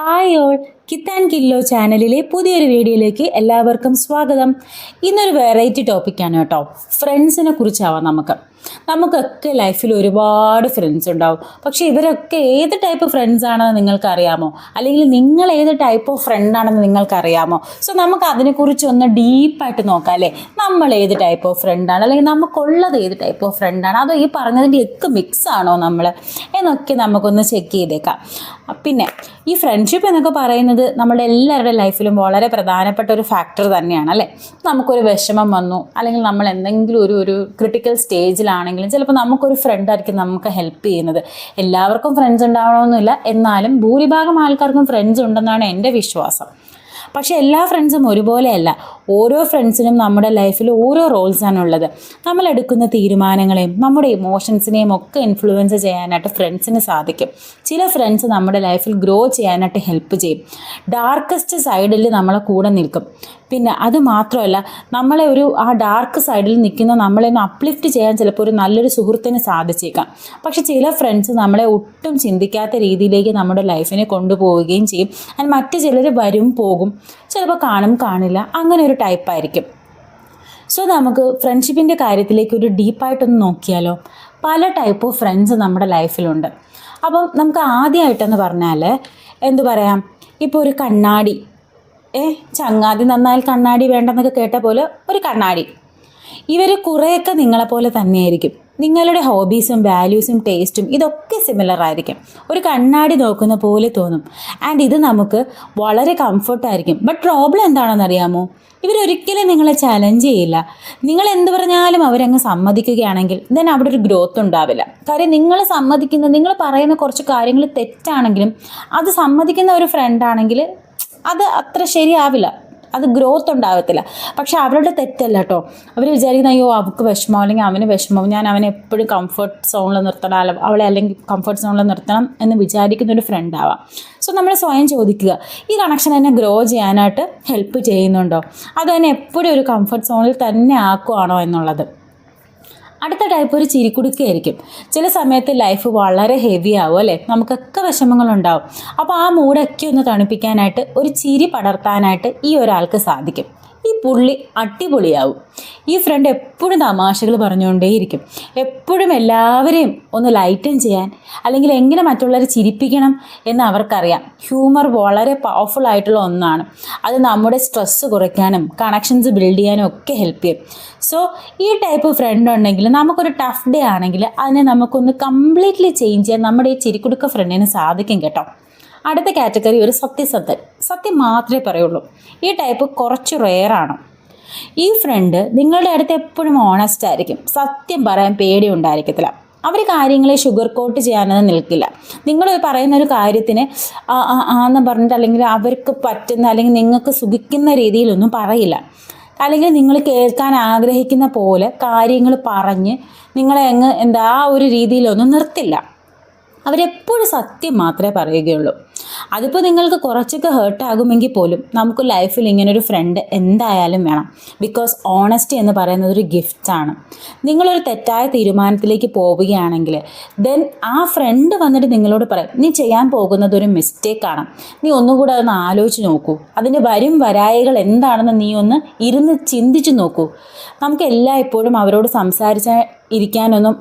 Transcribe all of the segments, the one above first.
I കിത്ത് and kilo ചാനലിലെ പുതിയൊരു വീഡിയോയിലേക്ക് എല്ലാവർക്കും സ്വാഗതം. ഇന്നൊരു വെറൈറ്റി ടോപ്പിക്കാണ് കേട്ടോ. ഫ്രണ്ട്സിനെ കുറിച്ചാവാം നമുക്ക്. നമുക്കൊക്കെ ലൈഫിൽ ഒരുപാട് ഫ്രണ്ട്സ് ഉണ്ടാവും. പക്ഷെ ഇവരൊക്കെ ഏത് ടൈപ്പ് ഫ്രണ്ട്സ് ആണെന്ന് നിങ്ങൾക്കറിയാമോ? അല്ലെങ്കിൽ നിങ്ങൾ ഏത് ടൈപ്പ് ഓഫ് ഫ്രണ്ട് ആണെന്ന് നിങ്ങൾക്ക് അറിയാമോ സോ നമുക്ക് അതിനെക്കുറിച്ച് ഒന്ന് ഡീപ്പായിട്ട് നോക്കാം അല്ലേ? നമ്മൾ ഏത് ടൈപ്പ് ഓഫ് ഫ്രണ്ട് ആണ്? അല്ലെങ്കിൽ നമുക്കുള്ളത് ഏത് ടൈപ്പ് ഓഫ് ഫ്രണ്ട് ആണ്? അതോ ഈ പറഞ്ഞതിന്റെ ഒക്കെ മിക്സ് ആണോ നമ്മൾ? എന്നൊക്കെ നമുക്കൊന്ന് ചെക്ക് ചെയ്തേക്കാം. പിന്നെ ഈ ഫ്രണ്ട്ഷിപ്പ് എന്നൊക്കെ പറയുന്നത് നമ്മുടെ എല്ലാവരുടെ ലൈഫിലും വളരെ പ്രധാനപ്പെട്ട ഒരു ഫാക്ടർ തന്നെയാണ് അല്ലേ? നമുക്കൊരു വിഷമം വന്നു അല്ലെങ്കിൽ നമ്മൾ എന്തെങ്കിലും ഒരു ഒരു ക്രിട്ടിക്കൽ സ്റ്റേജിലാണെങ്കിലും ചിലപ്പോൾ നമുക്കൊരു ഫ്രണ്ടായിരിക്കും നമുക്ക് ഹെൽപ്പ് ചെയ്യുന്നത്. എല്ലാവർക്കും ഫ്രണ്ട്സ് ഉണ്ടാവണമെന്നില്ല എന്നാലും ഭൂരിഭാഗം ആൾക്കാർക്കും ഫ്രണ്ട്സ് ഉണ്ടെന്നാണ് എന്റെ വിശ്വാസം. പക്ഷെ എല്ലാ ഫ്രണ്ട്സും ഒരുപോലെയല്ല. ഓരോ ഫ്രണ്ട്സിനും നമ്മുടെ ലൈഫിൽ ഓരോ റോൾസാണ് ഉള്ളത്. നമ്മൾ എടുക്കുന്ന തീരുമാനങ്ങളെയും നമ്മുടെ ഇമോഷൻസിനെയും ഒക്കെ ഇൻഫ്ലുവൻസ് ചെയ്യാനായിട്ട് ഫ്രണ്ട്സിന് സാധിക്കും. ചില ഫ്രണ്ട്സ് നമ്മുടെ ലൈഫിൽ ഗ്രോ ചെയ്യാനായിട്ട് ഹെൽപ്പ് ചെയ്യും. ഡാർക്കസ്റ്റ് സൈഡിൽ നമ്മളെ കൂടെ നിൽക്കും. പിന്നെ അത് മാത്രമല്ല നമ്മളെ ഒരു ആ ഡാർക്ക് സൈഡിൽ നിൽക്കുന്ന നമ്മളെ ഒന്ന് അപ്ലിഫ്റ്റ് ചെയ്യാൻ ചിലപ്പോൾ ഒരു നല്ലൊരു സുഹൃത്തിന് സാധിച്ചേക്കാം. പക്ഷെ ചില ഫ്രണ്ട്സ് നമ്മളെ ഒട്ടും ചിന്തിക്കാത്ത രീതിയിലേക്ക് നമ്മുടെ ലൈഫിനെ കൊണ്ടുപോവുകയും ചെയ്യും. ആൻഡ് മറ്റു ചിലർ വരും പോകും ചിലപ്പോൾ കാണും കാണില്ല അങ്ങനെ ഒരു ടൈപ്പായിരിക്കും സോ നമുക്ക് ഫ്രണ്ട്ഷിപ്പിന്റെ കാര്യത്തിലേക്ക് ഒരു ഡീപ്പായിട്ടൊന്ന് നോക്കിയാലോ? പല ടൈപ്പ് ഓഫ് ഫ്രണ്ട്സ് നമ്മുടെ ലൈഫിലുണ്ട് അപ്പം നമുക്ക് ആദ്യമായിട്ടെന്ന് പറഞ്ഞാൽ എന്തു പറയാം? ഇപ്പോൾ ഒരു കണ്ണാടി ഏ ചങ്ങാതി നന്നായാൽ കണ്ണാടി വേണ്ടെന്നൊക്കെ കേട്ട പോലെ ഒരു കണ്ണാടി. ഇവർ കുറേയൊക്കെ നിങ്ങളെപ്പോലെ തന്നെയായിരിക്കും. നിങ്ങളുടെ ഹോബീസും വാല്യൂസും ടേസ്റ്റും ഇതൊക്കെ സിമിലർ ആയിരിക്കും. ഒരു കണ്ണാടി നോക്കുന്ന പോലെ തോന്നും. ആൻഡ് ഇത് നമുക്ക് വളരെ കംഫർട്ടായിരിക്കും ബട്ട് പ്രോബ്ലം എന്താണെന്ന് അറിയാമോ ഇവരൊരിക്കലും നിങ്ങളെ ചലഞ്ച് ചെയ്യില്ല. നിങ്ങൾ എന്ത് പറഞ്ഞാലും അവരങ്ങ് സമ്മതിക്കുകയാണെങ്കിൽ ദെൻ അവിടെ ഒരു ഗ്രോത്ത് ഉണ്ടാവില്ല. കാര്യം നിങ്ങൾ സമ്മതിക്കുന്ന നിങ്ങൾ പറയുന്ന കുറച്ച് കാര്യങ്ങൾ തെറ്റാണെങ്കിലും അത് സമ്മതിക്കുന്ന ഒരു ഫ്രണ്ടാണെങ്കിൽ അത് അത്ര ശരിയാവില്ല. അത് ഗ്രോത്ത് ഉണ്ടാവത്തില്ല. പക്ഷെ അവരുടെ തെറ്റല്ല കേട്ടോ. അവർ വിചാരിക്കുന്ന അയ്യോ അവൾക്ക് വിഷമം അല്ലെങ്കിൽ അവന് വിഷമം ഞാൻ അവനെ എപ്പോഴും കംഫർട്ട് സോണിൽ നിർത്തണം അവളെ അല്ലെങ്കിൽ കംഫർട്ട് സോണിൽ നിർത്തണം എന്ന് വിചാരിക്കുന്ന ഒരു ഫ്രണ്ട് ആവാം. സോ നമ്മൾ സ്വയം ചോദിക്കുക ഈ കണക്ഷൻ എന്നെ ഗ്രോ ചെയ്യാനായിട്ട് ഹെൽപ്പ് ചെയ്യുന്നുണ്ടോ? അത് എന്നെ എപ്പോഴും ഒരു കംഫർട്ട് സോണിൽ തന്നെ ആക്കുവാണോ എന്നുള്ളത്. അടുത്ത ടൈപ്പ് ഒരു ചിരിക്കുടുക്കയായിരിക്കും ചില സമയത്ത് ലൈഫ് വളരെ ഹെവി ആവും അല്ലേ? നമുക്കൊക്കെ വിഷമങ്ങളുണ്ടാവും. അപ്പോൾ ആ മൂടൊക്കെ ഒന്ന് തണുപ്പിക്കാനായിട്ട് ഒരു ചിരി പടർത്താനായിട്ട് ഈ ഒരാൾക്ക് സാധിക്കും. ഈ പുള്ളി അടിപൊളിയാവും. ഈ ഫ്രണ്ട് എപ്പോഴും തമാശകൾ പറഞ്ഞുകൊണ്ടേയിരിക്കും. എപ്പോഴും എല്ലാവരെയും ഒന്ന് ലൈറ്റൻ ചെയ്യാൻ അല്ലെങ്കിൽ എങ്ങനെ മറ്റുള്ളവരെ ചിരിപ്പിക്കണം എന്ന് അവർക്കറിയാം. ഹ്യൂമർ വളരെ പവർഫുൾ ആയിട്ടുള്ള ഒന്നാണ്. അത് നമ്മുടെ സ്ട്രെസ്സ് കുറയ്ക്കാനും കണക്ഷൻസ് ബിൽഡ് ചെയ്യാനും ഒക്കെ ഹെൽപ്പ് ചെയ്യും. സോ ഈ ടൈപ്പ് ഫ്രണ്ട് ഉണ്ടെങ്കിൽ നമുക്കൊരു ടഫ് ഡേ ആണെങ്കിൽ അതിനെ നമുക്കൊന്ന് കംപ്ലീറ്റ്ലി ചേഞ്ച് ചെയ്യാൻ നമ്മുടെ ഈ ചിരിക്കുടുക്ക ഫ്രണ്ടിന് സാധിക്കും കേട്ടോ. അടുത്ത കാറ്റഗറി ഒരു സത്യസന്ധൻ. സത്യം മാത്രമേ പറയുള്ളൂ. ഈ ടൈപ്പ് കുറച്ച് റെയറാണ് ഈ ഫ്രണ്ട് നിങ്ങളുടെ അടുത്ത് എപ്പോഴും ഓണസ്റ്റ് ആയിരിക്കും. സത്യം പറയാൻ പേടി ഉണ്ടായിരിക്കത്തില്ല. അവർ കാര്യങ്ങളെ ഷുഗർ കോട്ട് ചെയ്യാനൊന്നും നിൽക്കില്ല. നിങ്ങൾ പറയുന്ന ഒരു കാര്യത്തിന് ആന്ന് പറഞ്ഞിട്ട് അല്ലെങ്കിൽ അവർക്ക് പറ്റുന്ന അല്ലെങ്കിൽ നിങ്ങൾക്ക് സുഖിക്കുന്ന രീതിയിലൊന്നും പറയില്ല. അല്ലെങ്കിൽ നിങ്ങൾ കേൾക്കാൻ ആഗ്രഹിക്കുന്ന പോലെ കാര്യങ്ങൾ പറഞ്ഞ് നിങ്ങളെ അങ്ങ് എന്താ ആ ഒരു രീതിയിലൊന്നും നിർത്തില്ല. അവരെപ്പോഴും സത്യം മാത്രമേ പറയുകയുള്ളൂ. അതിപ്പോൾ നിങ്ങൾക്ക് കുറച്ചൊക്കെ ഹേർട്ടാകുമെങ്കിൽ പോലും നമുക്ക് ലൈഫിൽ ഇങ്ങനൊരു ഫ്രണ്ട് എന്തായാലും വേണം. ബിക്കോസ് ഓണസ്റ്റി എന്ന് പറയുന്നത് ഒരു ഗിഫ്റ്റാണ് നിങ്ങളൊരു തെറ്റായ തീരുമാനത്തിലേക്ക് പോവുകയാണെങ്കിൽ ദെൻ ആ ഫ്രണ്ട് വന്നിട്ട് നിങ്ങളോട് പറയും നീ ചെയ്യാൻ പോകുന്നത് ഒരു മിസ്റ്റേക്കാണ് നീ ഒന്നുകൂടെ ഒന്ന് ആലോചിച്ച് നോക്കൂ. അതിന് വരും വരായകൾ എന്താണെന്ന് നീ ഒന്ന് ഇരുന്ന് ചിന്തിച്ച് നോക്കൂ. നമുക്ക് എല്ലായ്പ്പോഴും അവരോട് സംസാരിച്ച ഇരിക്കാനൊന്നും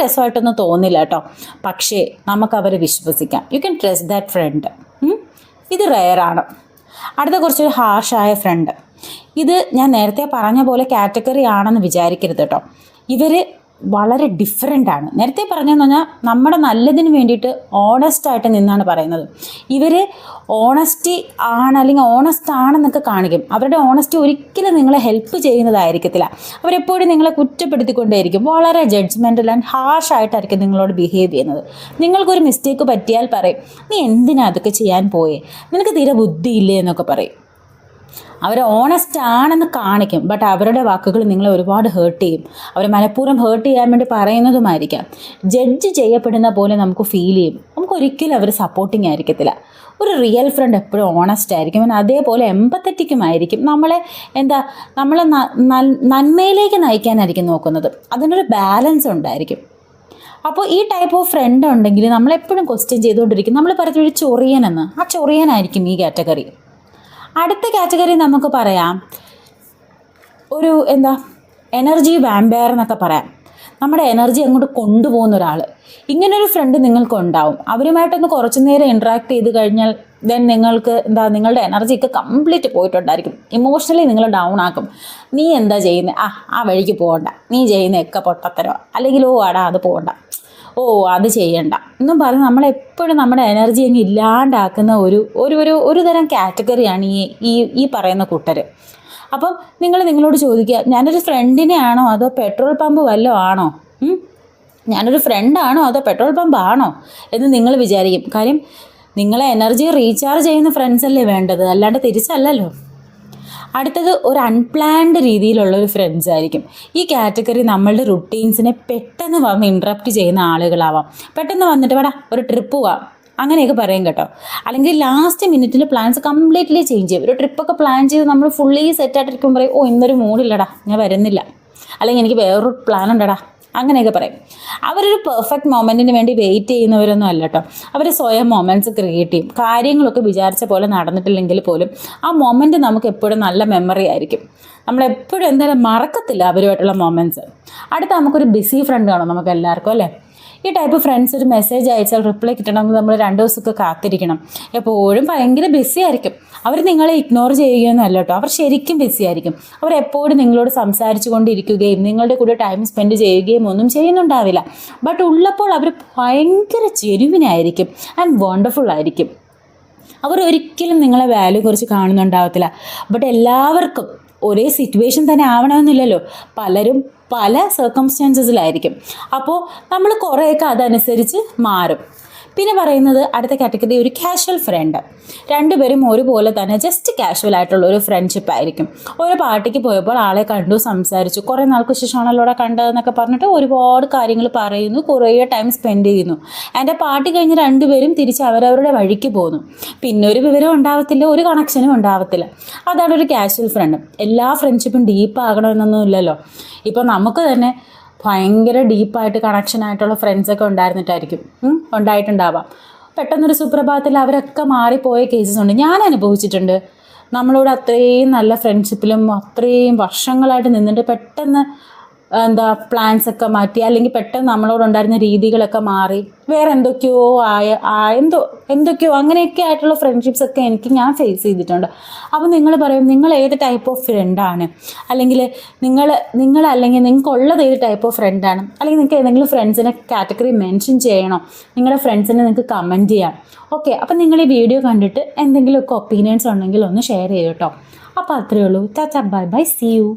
രസമായിട്ടൊന്നും തോന്നില്ല കേട്ടോ. പക്ഷേ നമുക്ക് അവരെ വിശ്വസിക്കാം you can trust that friend ഇത് റെയറാണ് അടുത്ത കുറച്ചൊരു ഹാർഷായ ഫ്രണ്ട് ഇത് ഞാൻ നേരത്തെ പറഞ്ഞ പോലെ കാറ്റഗറി ആണെന്ന് വിചാരിക്കരുത് കേട്ടോ. ഇവർ വളരെ ഡിഫറെന്റ് ആണ്. നേരത്തെ പറഞ്ഞതെന്ന് പറഞ്ഞാൽ നമ്മുടെ നല്ലതിന് വേണ്ടിയിട്ട് ഓണസ്റ്റ് ആയിട്ട് നിന്നാണ് പറയുന്നത്. ഇവർ ഓണസ്റ്റി ആണ് അല്ലെങ്കിൽ ഓണസ്റ്റ് ആണെന്നൊക്കെ കാണിക്കും. അവരുടെ ഓണസ്റ്റി ഒരിക്കലും നിങ്ങളെ ഹെൽപ്പ് ചെയ്യുന്നതായിരിക്കത്തില്ല. അവരെപ്പോഴും നിങ്ങളെ കുറ്റപ്പെടുത്തിക്കൊണ്ടേയിരിക്കും. വളരെ ജഡ്ജ്മെന്റൽ ആൻഡ് ഹാർഷ് ആയിട്ടായിരിക്കും നിങ്ങളോട് ബിഹേവ് ചെയ്യുന്നത്. നിങ്ങൾക്കൊരു മിസ്റ്റേക്ക് പറ്റിയാൽ പറയും നീ എന്തിനാ അതൊക്കെ ചെയ്യാൻ പോയേ? നിനക്ക് തീരെ ബുദ്ധിയില്ലേ? എന്നൊക്കെ പറയും. അവർ ഓണസ്റ്റ് ആണെന്ന് കാണിക്കും. ബട്ട് അവരുടെ വാക്കുകൾ നിങ്ങളെ ഒരുപാട് ഹേർട്ട് ചെയ്യും. അവർ മനഃപൂർവം ഹേർട്ട് ചെയ്യാൻ വേണ്ടി പറയുന്നതുമായിരിക്കാം. ജഡ്ജ് ചെയ്യപ്പെടുന്ന പോലെ നമുക്ക് ഫീൽ ചെയ്യും. നമുക്ക് ഒരിക്കലും അവർ സപ്പോർട്ടിങ് ആയിരിക്കത്തില്ല. ഒരു റിയൽ ഫ്രണ്ട് എപ്പോഴും ഓണസ്റ്റ് ആയിരിക്കും. പിന്നെ അതേപോലെ എമ്പത്തറ്റിക്കും ആയിരിക്കും. നമ്മളെ എന്താ നമ്മളെ നന്മയിലേക്ക് നയിക്കാനായിരിക്കും നോക്കുന്നത്. അതിനൊരു ബാലൻസ് ഉണ്ടായിരിക്കും. അപ്പോൾ ഈ ടൈപ്പ് ഓഫ് ഫ്രണ്ട് ഉണ്ടെങ്കിൽ നമ്മളെപ്പോഴും ക്വസ്റ്റ്യൻ ചെയ്തുകൊണ്ടിരിക്കും. നമ്മൾ പറഞ്ഞൊരു ചൊറിയനെന്ന് ആ ചൊറിയനായിരിക്കും ഈ കാറ്റഗറി അടുത്ത കാറ്റഗറി നമുക്ക് പറയാം. ഒരു എന്താ? എനർജി വാമ്പയർ എന്നൊക്കെ പറയാം. നമ്മുടെ എനർജി അങ്ങോട്ട് കൊണ്ടുപോകുന്ന ഒരാൾ ഇങ്ങനൊരു ഫ്രണ്ട് നിങ്ങൾക്ക് ഉണ്ടാവും. അവരുമായിട്ടൊന്ന് കുറച്ചു നേരം ഇൻട്രാക്ട് ചെയ്ത് കഴിഞ്ഞാൽ ദെൻ നിങ്ങൾക്ക് എന്താ? നിങ്ങളുടെ എനർജി ഒക്കെ കംപ്ലീറ്റ് പോയിട്ടുണ്ടായിരിക്കും. ഇമോഷണലി നിങ്ങൾ ഡൗൺ ആക്കും. നീ എന്താ ചെയ്യുന്നത് ആ ആ വഴിക്ക് പോകണ്ട. നീ ചെയ്യുന്ന ഒക്കെ പൊട്ടത്തരോ. അല്ലെങ്കിൽ ഓ അടാ അത് പോകണ്ട. ഓ അത് ചെയ്യണ്ട. എന്നും പറഞ്ഞ് നമ്മളെപ്പോഴും നമ്മുടെ എനർജി അങ്ങ് ഇല്ലാണ്ടാക്കുന്ന ഒരു ഒരു ഒരു ഒരു തരം കാറ്റഗറിയാണ് ഈ ഈ ഈ പറയുന്ന കൂട്ടർ അപ്പം നിങ്ങൾ നിങ്ങളോട് ചോദിക്കുക ഞാനൊരു ഫ്രണ്ടിനെ ആണോ അതോ പെട്രോൾ പമ്പ് വല്ലതും ആണോ? ഞാനൊരു ഫ്രണ്ടാണോ അതോ പെട്രോൾ പമ്പ് ആണോ? എന്ന് നിങ്ങൾ വിചാരിക്കും. കാര്യം നിങ്ങളെ എനർജി റീചാർജ് ചെയ്യുന്ന ഫ്രണ്ട്സ് അല്ലേ വേണ്ടത്? അല്ലാണ്ട് തിരിച്ചല്ലല്ലോ. അടുത്തത് ഒരു അൺപ്ലാൻഡ് രീതിയിലുള്ള ഒരു ഫ്രണ്ട്സ് ആയിരിക്കും. ഈ കാറ്റഗറി നമ്മളുടെ റുട്ടീൻസിനെ പെട്ടെന്ന് വന്ന് ഇൻട്രപ്റ്റ് ചെയ്യുന്ന ആളുകളാവാം. പെട്ടെന്ന് വന്നിട്ട് വേടാ ഒരു ട്രിപ്പ് പോവാം. അങ്ങനെയൊക്കെ പറയും കേട്ടോ. അല്ലെങ്കിൽ ലാസ്റ്റ് മിനിറ്റിൽ പ്ലാൻസ് കംപ്ലീറ്റ്ലി ചേഞ്ച് ചെയ്യും. ഒരു ട്രിപ്പൊക്കെ പ്ലാൻ ചെയ്ത് നമ്മൾ ഫുള്ളി സെറ്റ് ആയിട്ടിരിക്കുമ്പോൾ പറയും ഓ ഇന്നൊരു മൂഡില്ലടാ ഞാൻ വരുന്നില്ല. അല്ലെങ്കിൽ എനിക്ക് വേറൊരു പ്ലാൻ ഉണ്ടടാ അങ്ങനെയൊക്കെ പറയും. അവരൊരു പെർഫെക്റ്റ് മൊമെന്റിന് വേണ്ടി വെയിറ്റ് ചെയ്യുന്നവരൊന്നും അല്ല കേട്ടോ അവർ സ്വയം മൊമെന്റ്സ് ക്രിയേറ്റ് ചെയ്യും. കാര്യങ്ങളൊക്കെ വിചാരിച്ച പോലെ നടന്നിട്ടില്ലെങ്കിൽ പോലും ആ മൊമെന്റ് നമുക്ക് എപ്പോഴും നല്ല മെമ്മറി ആയിരിക്കും. നമ്മളെപ്പോഴും എന്തായാലും മറക്കത്തില്ല അവരുമായിട്ടുള്ള മൊമെന്റ്സ് അടുത്ത നമുക്കൊരു ബിസി ഫ്രണ്ട് കാണും. നമുക്ക് എല്ലാവർക്കും അല്ലേ? ഈ ടൈപ്പ് ഫ്രണ്ട്സ് ഒരു മെസ്സേജ് അയച്ചാൽ റിപ്ലൈ കിട്ടണമെങ്കിൽ നമ്മൾ രണ്ട് ദിവസമൊക്കെ കാത്തിരിക്കണം. എപ്പോഴും ഭയങ്കര ബിസി ആയിരിക്കും. അവർ നിങ്ങളെ ഇഗ്നോർ ചെയ്യുകയൊന്നുമല്ല കേട്ടോ. അവർ ശരിക്കും ബിസി ആയിരിക്കും. അവർ എപ്പോഴും നിങ്ങളോട് സംസാരിച്ചു കൊണ്ടിരിക്കുകയും നിങ്ങളുടെ കൂടെ ടൈം സ്പെൻഡ് ചെയ്യുകയും ഒന്നും ചെയ്യുന്നുണ്ടാവില്ല. ബട്ട് ഉള്ളപ്പോൾ അവർ ഭയങ്കര ജെനുവിനായിരിക്കും ആൻഡ് വണ്ടർഫുൾ ആയിരിക്കും. അവർ ഒരിക്കലും നിങ്ങളെ വാല്യൂ കുറിച്ച് കാണുന്നുണ്ടാവത്തില്ല. ബട്ട് എല്ലാവർക്കും ഒരേ സിറ്റുവേഷൻ തന്നെ ആവണമെന്നില്ലല്ലോ. പലരും പല സർക്കംസ്റ്റാൻസസിലായിരിക്കും അപ്പോൾ നമ്മൾ കുറേയൊക്കെ അതനുസരിച്ച് മാറും. പിന്നെ പറയുന്നത് അടുത്ത കാറ്റഗറി ഒരു കാഷ്വൽ ഫ്രണ്ട് രണ്ടുപേരും ഒരുപോലെ തന്നെ ജസ്റ്റ് കാഷ്വൽ ആയിട്ടുള്ള ഒരു ഫ്രണ്ട്ഷിപ്പ് ആയിരിക്കും. ഒരു പാർട്ടിക്ക് പോയപ്പോൾ ആളെ കണ്ടു സംസാരിച്ചു. കുറേ നാൾക്ക് ശേഷമാണല്ലോ അവിടെ കണ്ടതെന്നൊക്കെ പറഞ്ഞിട്ട് ഒരുപാട് കാര്യങ്ങൾ പറയുന്നു. കുറേ ടൈം സ്പെൻഡ് ചെയ്യുന്നു. എന്റെ പാർട്ടി കഴിഞ്ഞ് രണ്ടുപേരും തിരിച്ച് അവരവരുടെ വഴിക്ക് പോകുന്നു പിന്നെ ഒരു വിവരം ഉണ്ടാവത്തില്ല ഒരു കണക്ഷനും ഉണ്ടാവത്തില്ല. അതാണ് ഒരു കാഷ്വൽ ഫ്രണ്ട് എല്ലാ ഫ്രണ്ട്ഷിപ്പും ഡീപ്പ് ആകണമെന്നൊന്നും ഇല്ലല്ലോ ഇപ്പോൾ നമുക്ക് തന്നെ ഭയങ്കര ഡീപ്പായിട്ട് കണക്ഷൻ ആയിട്ടുള്ള ഫ്രണ്ട്സൊക്കെ ഉണ്ടായിരുന്നിട്ടായിരിക്കും. ഉണ്ടായിട്ടുണ്ടാവാം. പെട്ടെന്നൊരു സുപ്രഭാതത്തിൽ അവരൊക്കെ മാറിപ്പോയ കേസസ് ഉണ്ട്. ഞാൻ അനുഭവിച്ചിട്ടുണ്ട്. നമ്മളോട് അത്രയും നല്ല ഫ്രണ്ട്ഷിപ്പിലും അത്രയും വർഷങ്ങളായിട്ട് നിന്നിട്ട് പെട്ടെന്ന് എന്താ പ്ലാൻസ് ഒക്കെ മാറ്റി അല്ലെങ്കിൽ പെട്ടെന്ന് നമ്മളോടുണ്ടായിരുന്ന രീതികളൊക്കെ മാറി. വേറെ എന്തൊക്കെയോ ആയ എന്തോ എന്തൊക്കെയോ അങ്ങനെയൊക്കെ ആയിട്ടുള്ള ഫ്രണ്ട്ഷിപ്സ് ഒക്കെ എനിക്ക് ഞാൻ ഫേസ് ചെയ്തിട്ടുണ്ട്. അപ്പോൾ നിങ്ങൾ പറയും നിങ്ങൾ ഏത് ടൈപ്പ് ഓഫ് ഫ്രണ്ടാണ് അല്ലെങ്കിൽ നിങ്ങൾ നിങ്ങൾ അല്ലെങ്കിൽ നിങ്ങൾക്കുള്ളത് ഏത് ടൈപ്പ് ഓഫ് ഫ്രണ്ടാണ് അല്ലെങ്കിൽ നിങ്ങൾക്ക് ഏതെങ്കിലും ഫ്രണ്ട്സിനെ കാറ്റഗറി മെൻഷൻ ചെയ്യണോ. നിങ്ങളുടെ ഫ്രണ്ട്സിനെ നിങ്ങൾക്ക് കമന്റ് ചെയ്യാം. ഓക്കെ അപ്പം നിങ്ങൾ ഈ വീഡിയോ കണ്ടിട്ട് എന്തെങ്കിലുമൊക്കെ ഒപ്പീനിയൻസ് ഉണ്ടെങ്കിൽ ഒന്ന് ഷെയർ ചെയ്യൂ കേട്ടോ. അപ്പോൾ അത്രയേ ഉള്ളൂ. ചാച്ച ബൈ ബൈ സി യു